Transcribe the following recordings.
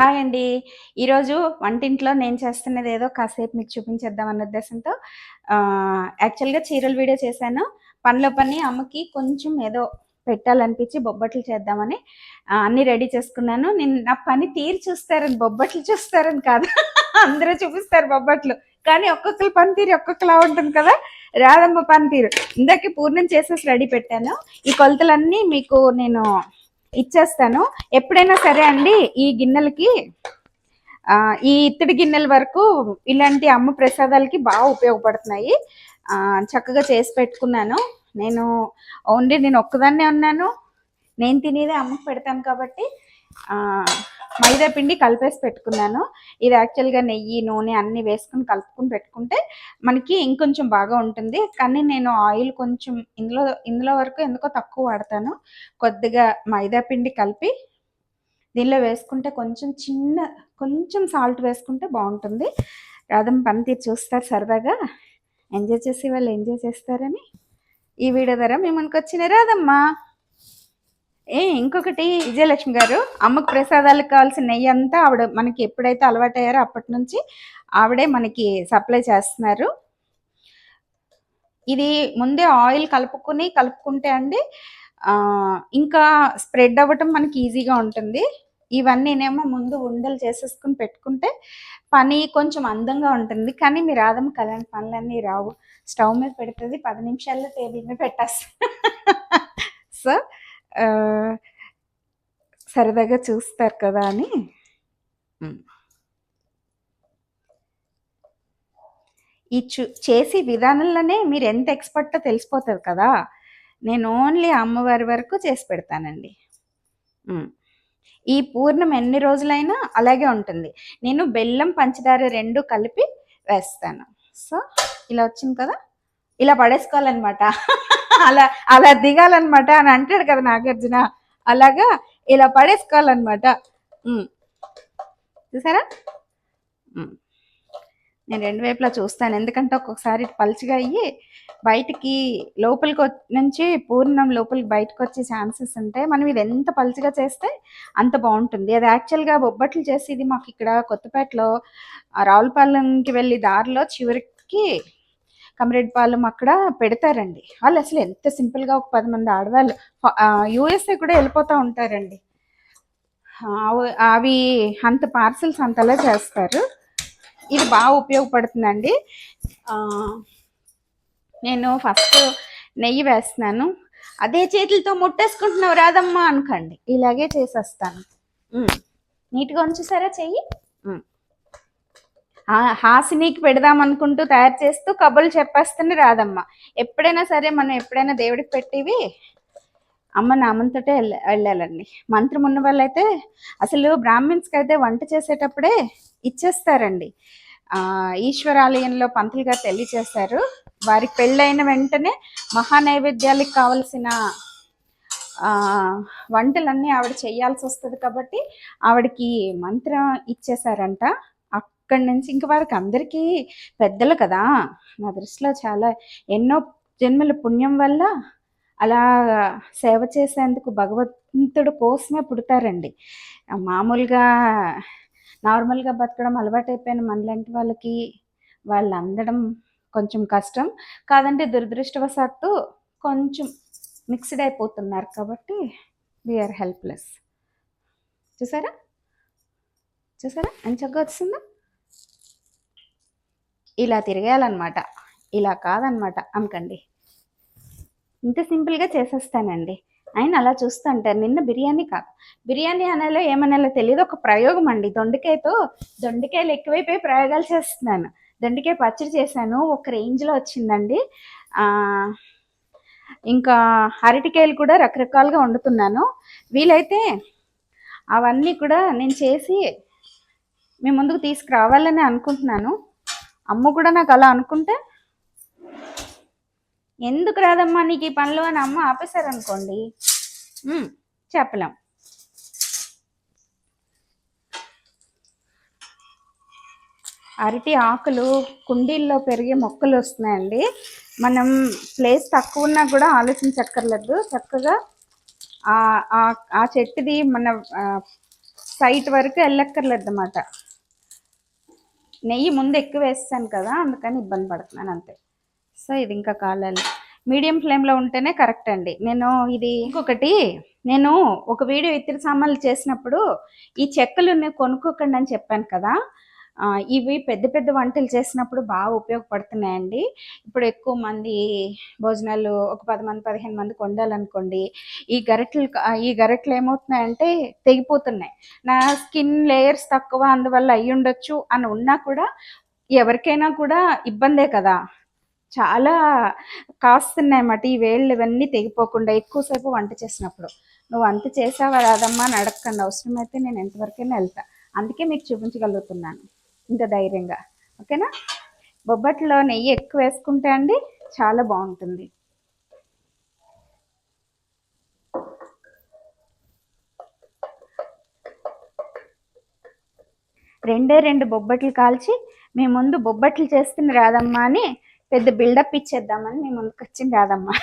Hi అండి. ఈరోజు వంటింట్లో నేను చేస్తున్నది ఏదో కాసేపు మీకు చూపించేద్దాం అన్న ఉద్దేశంతో యాక్చువల్గా చీరల వీడియో చేశాను. పనిలో పని అమ్మకి కొంచెం ఏదో పెట్టాలనిపించి బొబ్బట్లు చేద్దామని అన్నీ రెడీ చేసుకున్నాను. నేను నా పని తీరు చూస్తారని బొబ్బట్లు చూస్తారని కాదు. అందరూ చూపిస్తారు బొబ్బట్లు. కానీ ఒక్కొక్కరి పని తీరు ఒక్కొక్కలా ఉంటుంది కదా. రాదమ్మ పని తీరు పూర్ణం చేసేసి రెడీ పెట్టాను. ఈ కొలతలన్నీ మీకు నేను ఇచ్చేస్తాను. ఎప్పుడైనా సరే అండి ఈ గిన్నెలకి ఈ ఇత్తడి గిన్నెల వరకు ఇలాంటి అమ్మ ప్రసాదాలకి బాగా ఉపయోగపడుతున్నాయి. చక్కగా చేసి పెట్టుకున్నాను. నేను ఓన్లీ నేను ఒక్కదాన్నే ఉన్నాను. నేను తినేది అమ్మకు పెడతాను కాబట్టి మైదా పిండి కలిపేసి పెట్టుకున్నాను. ఇది యాక్చువల్గా నెయ్యి నూనె అన్నీ వేసుకుని కలుపుకుని పెట్టుకుంటే మనకి ఇంకొంచెం బాగా ఉంటుంది. కానీ నేను ఆయిల్ కొంచెం ఇందులో ఇందులో వరకు ఎందుకో తక్కువ వాడతాను. కొద్దిగా మైదా పిండి కలిపి దీనిలో వేసుకుంటే కొంచెం చిన్న కొంచెం సాల్ట్ వేసుకుంటే బాగుంటుంది. రాధమ్మ పని చూస్తారు సరదాగా. ఎంజాయ్ చేసి వాళ్ళు ఎంజాయ్ చేస్తారని. ఈ వీడియో ద్వారా మేము మనకు రాదమ్మా ఏ ఇంకొకటి విజయలక్ష్మి గారు అమ్మకు ప్రసాదాలకు కావాల్సిన నెయ్యి అంతా ఆవిడ మనకి ఎప్పుడైతే అలవాటయ్యారో అప్పటి నుంచి ఆవిడే మనకి సప్లై చేస్తున్నారు. ఇది ముందే ఆయిల్ కలుపుకుని కలుపుకుంటే అండి ఇంకా స్ప్రెడ్ అవ్వటం మనకి ఈజీగా ఉంటుంది. ఇవన్నీనేమో ముందు ఉండలు చేసేసుకుని పెట్టుకుంటే పని కొంచెం అందంగా ఉంటుంది. కానీ మీరు ఆదం కళ్యాణ్ పనులన్నీ రావు. స్టవ్ మీద పెడుతుంది పది నిమిషాల్లో టేబుల్ మీద పెట్టేస్తా. సో సరదాగా చూస్తారు కదా అని. ఈ చూ చేసే విధానంలోనే మీరు ఎంత ఎక్స్పర్టో తెలిసిపోతుంది కదా. నేను ఓన్లీ అమ్మవారి వరకు చేసి పెడతానండి. ఈ పూర్ణం ఎన్ని రోజులైనా అలాగే ఉంటుంది. నేను బెల్లం పంచదార రెండు కలిపి వేస్తాను. సో ఇలా వచ్చింది కదా. ఇలా పడేసుకోవాలన్నమాట. అలా అలా దిగాలన్నమాట అని అంటాడు కదా నాగార్జున. అలాగా ఇలా పడేసుకోవాలన్నమాట. చూసారా? నేను రెండు వైపులా చూస్తాను. ఎందుకంటే ఒక్కొక్కసారి పలుచగా అయ్యి బయటికి లోపలికి వ- నుంచి పూర్ణం లోపలికి బయటకు వచ్చే ఛాన్సెస్ ఉంటాయి. మనం ఇది ఎంత పలుచగా చేస్తే అంత బాగుంటుంది. అది యాక్చువల్గా బొబ్బట్లు చేసి ఇది మాకు ఇక్కడ కొత్తపేటలో రావులపాలెంకి వెళ్ళి దారిలో చివరికి కమరేడ్పాలెం అక్కడ పెడతారండి. వాళ్ళు అసలు ఎంత సింపుల్గా ఒక పది మంది ఆడవాళ్ళు యూఎస్ఏ కూడా వెళ్ళిపోతూ ఉంటారండి. అవి- అవి అంత పార్సల్స్ అంతలా చేస్తారు. ఇది బాగా ఉపయోగపడుతుందండి. నేను ఫస్ట్ నెయ్యి వేస్తున్నాను. అదే చేతులతో ముట్టేసుకుంటున్నావు రాదమ్మా అనుకోండి. ఇలాగే చేసేస్తాను. నీట్గా ఉంచేసారా చెయ్యి? హాసినికి పెడదాం అనుకుంటూ తయారు చేస్తూ కబుర్లు చెప్పేస్తేనే రాదమ్మ ఎప్పుడైనా సరే మనం ఎప్పుడైనా దేవుడికి పెట్టివి? అమ్మ నామంతోటే వెళ్ళ వెళ్ళాలండి. మంత్రం ఉన్న వాళ్ళైతే అసలు బ్రాహ్మిన్స్కి అయితే వంట చేసేటప్పుడే ఇచ్చేస్తారండి. ఈశ్వరాలయంలో పంతులు గారు తెలియచేశారు వారికి పెళ్ళైన వెంటనే మహానైవేద్యాలకు కావలసిన వంటలన్నీ ఆవిడ చేయాల్సి వస్తుంది కాబట్టి ఆవిడకి మంత్రం ఇచ్చేశారంట. అక్కడి నుంచి ఇంక వారికి అందరికీ పెద్దలు కదా. నా దృష్టిలో చాలా ఎన్నో జన్మల పుణ్యం వల్ల అలా సేవ చేసేందుకు భగవంతుడు కోసమే పుడతారండి. మామూలుగా నార్మల్గా బతకడం అలవాటైపోయిన మనలాంటి వాళ్ళకి వాళ్ళు అందడం కొంచెం కష్టం. కాదంటే దురదృష్టవశాత్తు కొంచెం మిక్స్డ్ అయిపోతున్నారు కాబట్టి వీఆర్ హెల్ప్లెస్ చూసారా? చూసారా? అని చక్కగా వచ్చిందా ఇలా తిరగాలన్నమాట. ఇలా కాదనమాట అనుకండి ఇంత సింపుల్గా చేసేస్తానండి. ఆయన అలా చూస్తూ అంటారు నిన్న బిర్యానీ కాదు. బిర్యానీ అనాలో ఏమనాలో తెలియదు ఒక ప్రయోగం అండి. దొండకాయతో దొండకాయలు ఎక్కువైపోయి ప్రయోగాలు చేస్తున్నాను. దొండకాయ పచ్చడి చేశాను. ఒక రేంజ్లో వచ్చిందండి. ఇంకా అరటికాయలు కూడా రకరకాలుగా వండుతున్నాను. వీలైతే అవన్నీ కూడా నేను చేసి మీ ముందుకు తీసుకురావాలని అనుకుంటున్నాను. అమ్మ కూడా నాకు అలా అనుకుంటే ఎందుకు రాదమ్మా నీకు ఈ పనులు అని అమ్మ ఆపేశారనుకోండి. అనుకోండి చెప్పలేం. అరటి ఆకులు కుండీల్లో పెరిగే మొక్కలు వస్తున్నాయండి. మనం ప్లేస్ తక్కువ ఉన్నా కూడా ఆలోచించక్కర్లేదు. చక్కగా ఆ చెట్టుది మన సైట్ వరకు వెళ్ళక్కర్లేదు అన్నమాట నెయ్యి ముందు ఎక్కువ వేస్తాను కదా అందుకని ఇబ్బంది పడుతున్నాను అంతే. సో ఇది ఇంకా కాలాలి. మీడియం ఫ్లేమ్లో ఉంటేనే కరెక్ట్ అండి. నేను ఇది ఇంకొకటి నేను ఒక వీడియో ఇతర సామాన్లు చేసినప్పుడు ఈ చెక్కలు నేను కొనుక్కోకండి అని చెప్పాను కదా ఇవి పెద్ద పెద్ద వంటలు చేసినప్పుడు బాగా ఉపయోగపడుతున్నాయండి. ఇప్పుడు ఎక్కువ మంది భోజనాలు ఒక పది మంది పదిహేను మందికి వండాలనుకోండి ఈ గరిటలు ఈ గరిటలు ఏమవుతున్నాయంటే తెగిపోతున్నాయి. నా స్కిన్ లేయర్స్ తక్కువ అందువల్ల అయ్యి ఉండొచ్చు అని ఉన్నా కూడా ఎవరికైనా కూడా ఇబ్బందే కదా. చాలా కాస్తున్నాయి అన్నమాట ఈ వేళ్ళు ఇవన్నీ తెగిపోకుండా ఎక్కువసేపు వంట చేసినప్పుడు. నువ్వు అంత చేసావా రాదమ్మా అని అడగకండి. అవసరమైతే నేను ఎంతవరకైనా వెళ్తా. అందుకే మీకు చూపించగలుగుతున్నాను. ఇంత ధైర్యంగా. ఓకేనా? బొబ్బట్లో నెయ్యి ఎక్కువ వేసుకుంటే అండి చాలా బాగుంటుంది. రెండే రెండు బొబ్బట్లు కాల్చి మీ ముందు బొబ్బట్లు చేస్తుంది రాదమ్మా అని పెద్ద బిల్డప్ ఇచ్చేద్దామని మీ ముందుకు వచ్చింది రాదమ్మా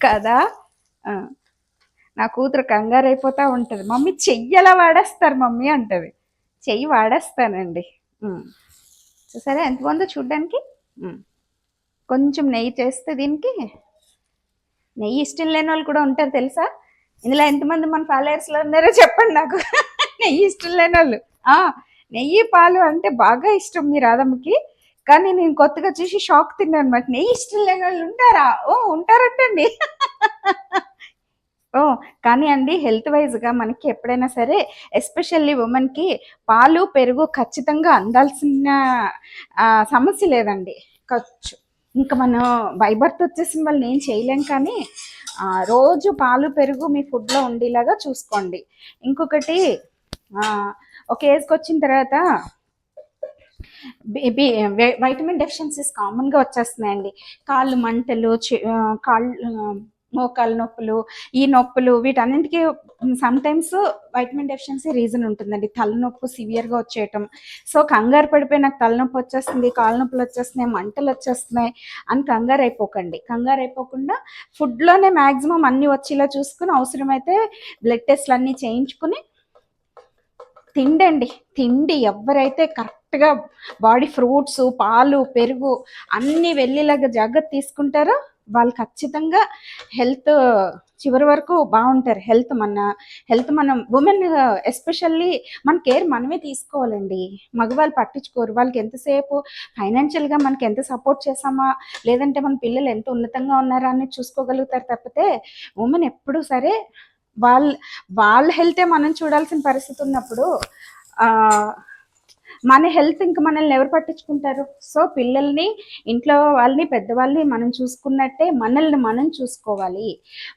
కదా నా కూతురు కంగారు అయిపోతూ ఉంటుంది. మమ్మీ చెయ్యి ఎలా వాడేస్తారు మమ్మీ అంటది. చెయ్యి వాడేస్తానండి. సరే చూసారా ఎంత బాగుందో చూడ్డానికి? కొంచెం నెయ్యి చేస్తే దీనికి నెయ్యి ఇష్టం లేని వాళ్ళు కూడా ఉంటారు తెలుసా? ఇందులో ఎంతమంది మన ఫాలోయర్స్లో ఉన్నారో చెప్పండి నాకు. నెయ్యి ఇష్టం లేని వాళ్ళు. నెయ్యి పాలు అంటే బాగా ఇష్టం మీ రాధమ్మకి. కానీ నేను కొత్తగా చూసి షాక్ తిన్నాను అనమాట నెయ్యి ఇష్టం లేని వాళ్ళు ఉంటారా? ఓ ఉంటారంటండి. కానీ అండి హెల్త్ వైజ్గా మనకి ఎప్పుడైనా సరే ఎస్పెషల్లీ ఉమెన్కి పాలు పెరుగు ఖచ్చితంగా అందాల్సిన సమస్య లేదండి. ఖర్చు ఇంకా మనం బైబర్త్ వచ్చేసిన వాళ్ళు ఏం చేయలేం కానీ రోజు పాలు పెరుగు మీ ఫుడ్లో ఉండేలాగా చూసుకోండి. ఇంకొకటి ఒక ఏజ్కి వచ్చిన తర్వాత బేబీ వైటమిన్ డెఫిషియన్సీస్ కామన్గా వచ్చేస్తున్నాయండి. కాళ్ళు మంటలు కాళ్ళు మోకాలు నొప్పులు ఈ నొప్పులు వీటన్నింటికి సమ్టైమ్స్ వైటమిన్ డెఫిషియన్సీ రీజన్ ఉంటుందండి. తలనొప్పి సివియర్గా వచ్చేయటం. సో కంగారు పడిపోయి నాకు తలనొప్పి వచ్చేస్తుంది కాళ్ళ నొప్పులు వచ్చేస్తున్నాయి మంటలు వచ్చేస్తున్నాయి అని కంగారు అయిపోకండి కంగారు అయిపోకుండా ఫుడ్లోనే మ్యాక్సిమం అన్నీ వచ్చేలా చూసుకుని అవసరమైతే బ్లడ్ టెస్ట్లు అన్నీ చేయించుకుని తిండండి. తిండి ఎవరైతే కరెక్ట్గా బాడీ ఫ్రూట్స్ పాలు పెరుగు అన్నీ వెళ్ళేలాగా జాగ్రత్త తీసుకుంటారో వాళ్ళు ఖచ్చితంగా హెల్త్ చివరి వరకు బాగుంటారు. హెల్త్ మన హెల్త్ మనం ఉమెన్ ఎస్పెషల్లీ మన కేర్ మనమే తీసుకోవాలండి. మగవాళ్ళు పట్టించుకోరు. వాళ్ళకి ఎంతసేపు ఫైనాన్షియల్గా మనకి ఎంత సపోర్ట్ చేసామా లేదంటే మన పిల్లలు ఎంత ఉన్నతంగా ఉన్నారా అని చూసుకోగలుగుతారు తప్పితే ఉమెన్ ఎప్పుడూ సరే వాళ్ళ వాళ్ళ హెల్తే మనం చూడాల్సిన పరిస్థితి ఉన్నప్పుడు మన హెల్త్ ఇంక మనల్ని ఎవరు పట్టించుకుంటారు? సో పిల్లల్ని ఇంట్లో వాళ్ళని పెద్దవాళ్ళని మనం చూసుకున్నట్టే మనల్ని మనం చూసుకోవాలి.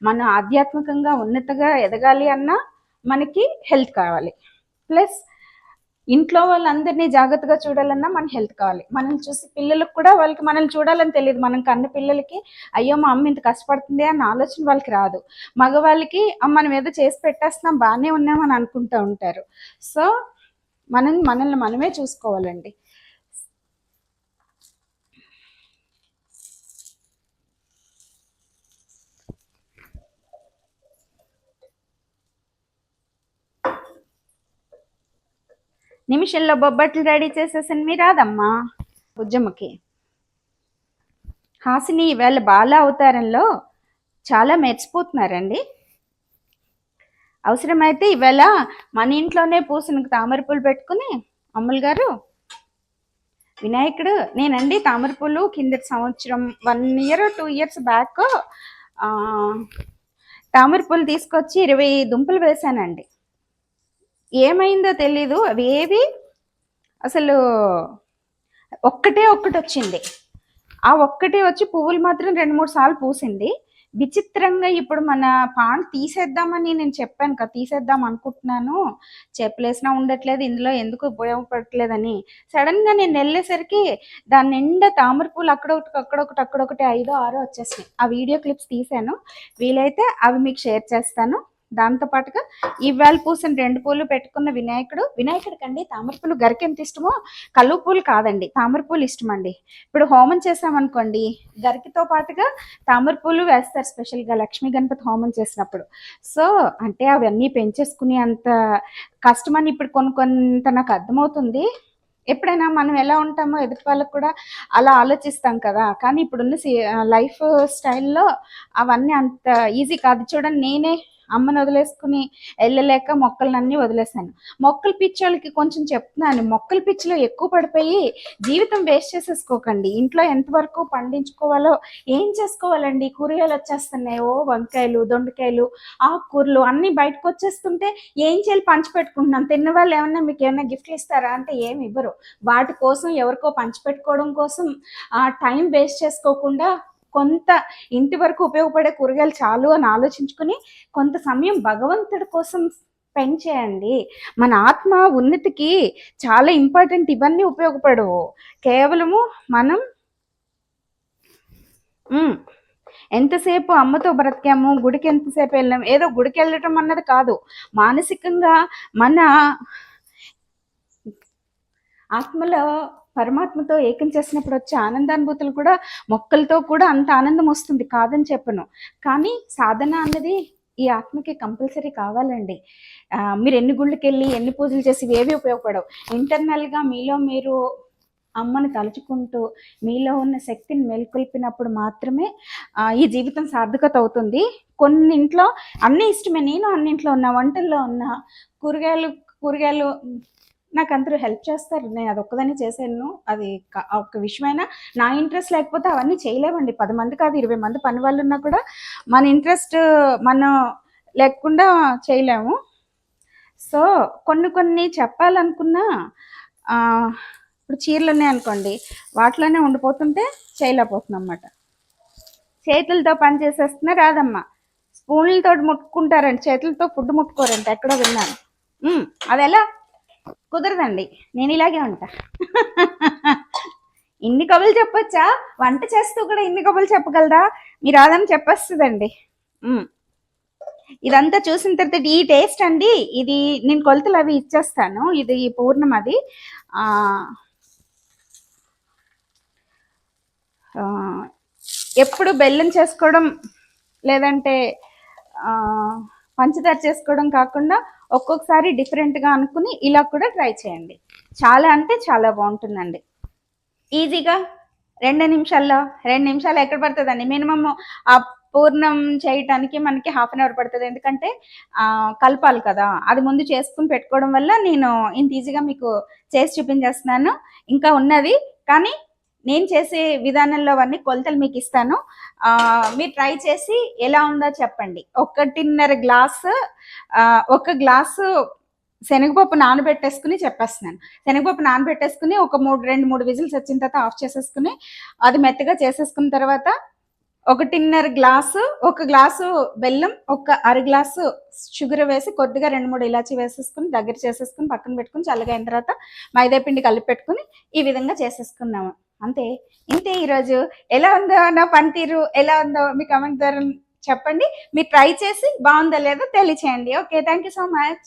మనం ఆధ్యాత్మికంగా ఉన్నతగా ఎదగాలి అన్నా మనకి హెల్త్ కావాలి. ప్లస్ ఇంట్లో వాళ్ళందరినీ జాగ్రత్తగా చూడాలన్నా మన హెల్త్ కావాలి. మనం చూసి పిల్లలకు కూడా వాళ్ళకి మనల్ని చూడాలని తెలియదు. మనం కన్న పిల్లలకి అయ్యో మా అమ్మ ఇంత కష్టపడుతుంది అన్న ఆలోచన వాళ్ళకి రాదు. మగవాళ్ళకి మనం ఏదో చేసి పెట్టేస్తున్నాం బాగానే ఉన్నామని అనుకుంటూ ఉంటారు. సో మనం మనల్ని మనమే చూసుకోవాలండి. నిమిషంలో బొబ్బట్లు రెడీ చేసేసాను మీ రాదమ్మా. బుజ్జమ్మకి. హాసిని ఈవేళ బాల అవతారంలో చాలా మెచ్చిపోతున్నారండి అవసరమైతే ఈవేళ మన ఇంట్లోనే పూసిన తామర పూలు పెట్టుకుని అమ్ములు గారు. వినాయకుడు నేనండి తామర పూలు కిందటి సంవత్సరం one year two years back తామర పూలు తీసుకొచ్చి ఇరవై దుంపలు వేశానండి. ఏమైందో తెలీదు. అవి ఏవి? అసలు ఒక్కటే ఒక్కటి వచ్చింది ఆ ఒక్కటే వచ్చి పువ్వులు మాత్రం రెండు మూడు సార్లు పూసింది. విచిత్రంగా ఇప్పుడు మన పాన్ తీసేద్దామని నేను చెప్పాను కదా తీసేద్దాం అనుకుంటున్నాను. చెప్పలేసినా ఉండట్లేదు ఇందులో ఎందుకు ఉపయోగపడట్లేదని సడన్గా నేను వెళ్ళేసరికి దాని నిండా తామర పూలు అక్కడొకటి అక్కడొకటి అక్కడొకటి ఐదో ఆరో వచ్చేసినాయి. ఆ వీడియో క్లిప్స్ తీసాను వీలైతే అవి మీకు షేర్ చేస్తాను. దాంతో పాటుగా ఇవాళ పూసిన రెండు పూలు పెట్టుకున్న వినాయకుడు వినాయకుడికి అండి తామరపూలు గరికి ఎంత ఇష్టమో కలువ పూలు కాదండి తామరపూలు ఇష్టం అండి ఇప్పుడు హోమం చేసామనుకోండి గరికితో పాటుగా తామరపూలు వేస్తారు స్పెషల్గా లక్ష్మీ గణపతి హోమం చేసినప్పుడు. సో అంటే అవన్నీ పెంచేసుకునే అంత కష్టమని ఇప్పుడు కొన్ని కొంత నాకు అర్థమవుతుంది. ఎప్పుడైనా మనం ఎలా ఉంటామో ఎదుటి వాళ్ళకు కూడా అలా ఆలోచిస్తాం కదా. కానీ ఇప్పుడున్న లైఫ్ స్టైల్లో అవన్నీ అంత ఈజీ కాదు. చూడండి నేనే అమ్మని వదిలేసుకుని వెళ్ళలేక మొక్కలన్నీ వదిలేశాను. మొక్కలు పిచ్చోళ్ళకి కొంచెం చెప్తున్నాను. మొక్కల పిచ్చిలో ఎక్కువ పడిపోయి జీవితం వేస్ట్ చేసేసుకోకండి. ఇంట్లో ఎంతవరకు పండించుకోవాలో ఏం చేసుకోవాలండి? కూరగాయలు వచ్చేస్తున్నాయి. ఓ వంకాయలు దొండకాయలు ఆకుకూరలు అన్నీ బయటకు వచ్చేస్తుంటే ఏం చేయాలి? పంచి పెట్టుకుంటున్నాం. తిన్న వాళ్ళు ఏమన్నా మీకు ఏమైనా గిఫ్ట్లు ఇస్తారా అంటే ఏమి ఇవ్వరు. వాటి కోసం ఎవరికో పంచిపెట్టుకోవడం కోసం ఆ టైం వేస్ట్ చేసుకోకుండా కొంత ఇంటి వరకు ఉపయోగపడే కూరగాయలు చాలు అని ఆలోచించుకుని కొంత సమయం భగవంతుడి కోసం స్పెండ్ చేయండి. మన ఆత్మ ఉన్నతికి చాలా ఇంపార్టెంట్ ఇవన్నీ ఉపయోగపడవు. కేవలము మనం ఎంతసేపు అమ్మతో బ్రతికాము గుడికి ఎంతసేపు వెళ్ళాము ఏదో గుడికి వెళ్ళటం అన్నది కాదు. మానసికంగా మన ఆత్మలో పరమాత్మతో ఏకం చేసినప్పుడు వచ్చే ఆనందానుభూతులు కూడా మొక్కలతో కూడా అంత ఆనందం వస్తుంది కాదని చెప్పను. కానీ సాధన అన్నది ఈ ఆత్మకి కంపల్సరీ కావాలండి. మీరు ఎన్ని గుళ్ళకి వెళ్ళి ఎన్ని పూజలు చేసి ఏవి ఉపయోగపడవు. ఇంటర్నల్గా మీలో మీరు అమ్మను తలుచుకుంటూ మీలో ఉన్న శక్తిని మేల్కొల్పినప్పుడు మాత్రమే ఈ జీవితం సార్థకత అవుతుంది. కొన్నింట్లో అన్ని ఇష్టమే. నేను అన్నింట్లో ఉన్న వంటల్లో ఉన్న కూరగాయలు కూరగాయలు నాకు అందరూ హెల్ప్ చేస్తారు. నేను అది ఒక్కదని చేశాను. అది ఒక విషయమైనా నా ఇంట్రెస్ట్ లేకపోతే అవన్నీ చేయలేమండి పది మంది కాదు ఇరవై మంది పని వాళ్ళు ఉన్నా కూడా మన ఇంట్రెస్ట్ మనం లేకుండా చేయలేము. సో కొన్ని కొన్ని చెప్పాలనుకున్నా ఇప్పుడు చీరలు ఉన్నాయి అనుకోండి వాటిలోనే ఉండిపోతుంటే చేయలేకపోతున్నాం అన్నమాట చేతులతో పని చేసేస్తున్నా రాదమ్మా. స్పూన్లతో ముట్టుకుంటారండి. చేతులతో ఫుడ్ ముట్టుకోరంట ఎక్కడో విన్నాను. అది ఎలా? కుదరదండి. నేను ఇలాగే ఉంటా. ఇన్ని కబులు చెప్పొచ్చా? వంట చేస్తూ కూడా ఇన్ని కబులు చెప్పగలదా? మీ రాదని చెప్పేస్తుందండి. ఇదంతా చూసిన తర్వాత ఈ టేస్ట్ అండి. ఇది నేను కొలతలు అవి ఇచ్చేస్తాను. ఇది పూర్ణం అది. ఎప్పుడు బెల్లం చేసుకోవడం లేదంటే పంచదార చేసుకోవడం కాకుండా ఒక్కొక్కసారి డిఫరెంట్గా అనుకుని ఇలా కూడా ట్రై చేయండి. చాలా అంటే చాలా బాగుంటుందండి. ఈజీగా రెండు నిమిషాల్లో? రెండు నిమిషాలు ఎక్కడ పడుతుందండి? మినిమమ్ ఆ పూర్ణం చేయటానికి మనకి హాఫ్ అన్ అవర్ పడుతుంది. ఎందుకంటే కలపాలి కదా. అది ముందు చేసుకుని పెట్టుకోవడం వల్ల నేను ఇంత ఈజీగా మీకు చేసి చూపించేస్తున్నాను. ఇంకా ఉన్నది. కానీ నేను చేసే విధానంలో అవన్నీ కొలతలు మీకు ఇస్తాను. మీరు ట్రై చేసి ఎలా ఉందో చెప్పండి. ఒకటిన్నర గ్లాసు ఒక గ్లాసు శనగపప్పు నానబెట్టేసుకుని చెప్పేస్తున్నాను. శనగపప్పు నానబెట్టేసుకుని ఒక మూడు రెండు మూడు విజిల్స్ వచ్చిన తర్వాత ఆఫ్ చేసేసుకుని అది మెత్తగా చేసేసుకున్న తర్వాత ఒకటిన్నర గ్లాసు ఒక గ్లాసు బెల్లం ఒక అర గ్లాసు షుగర్ వేసి కొద్దిగా రెండు మూడు ఇలాచి వేసేసుకుని దగ్గర చేసేసుకుని పక్కన పెట్టుకుని చల్లగా అయిన తర్వాత మైదా పిండి కలిపి పెట్టుకుని ఈ విధంగా చేసేసుకున్నాము అంతే. ఇంతే ఈరోజు. ఎలా ఉందో నా పనితీరు ఎలా ఉందో మీ కమెంట్ ద్వారా చెప్పండి. మీరు ట్రై చేసి బాగుందో లేదో తెలియచేయండి. Okay thank you so much